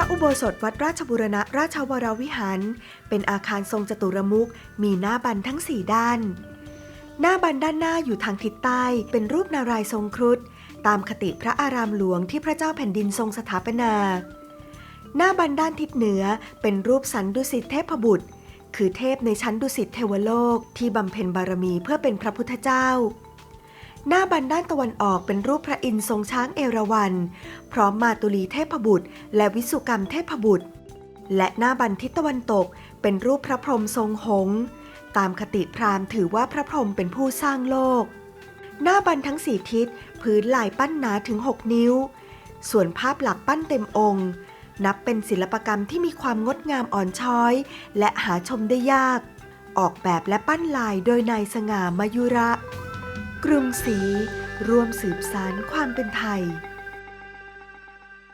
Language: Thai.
ระอุโบสถวัดราชบุรณะราชวรวิหาร เป็นอาคารทรงจตุรมุขมีหน้าบันทั้งสี่ด้าน หน้าบันด้านหน้าอยู่ทางทิศใต้ เป็นรูปนารายทรงครุฑตามคติพระอารามหลวงที่พระเจ้าแผ่นดินทรงสถาปนา หน้าบันด้านทิศเหนือเป็นรูปสันดุสิตเทพบุตร คือเทพในชั้นดุสิตเทวโลกที่บำเพ็ญบารมีเพื่อเป็นพระพุทธเจ้า หน้าบันด้านตะวันออกเป็นรูปพระอินทร์ทรงช้างเอราวัณพร้อมมาตุลีเทพบุตร และวิสุกรรมเทพบุตร และหน้าบันทิศตะวันตกเป็นรูปพระพรหมทรงหงส์ตามคติพราหมณ์ถือว่าพระพรหมเป็นผู้สร้างโลก หน้าบันทั้งสี่ทิศพื้นลายปั้นหนาถึง 6 นิ้ว ส่วนภาพหลักปั้นเต็มองค์ นับเป็นศิลปกรรมที่มีความงดงามอ่อนช้อย และหาชมได้ยาก ออกแบบและปั้นลายโดยนายสง่ามายุระ กรุงศรีร่วมสืบสารความเป็นไทย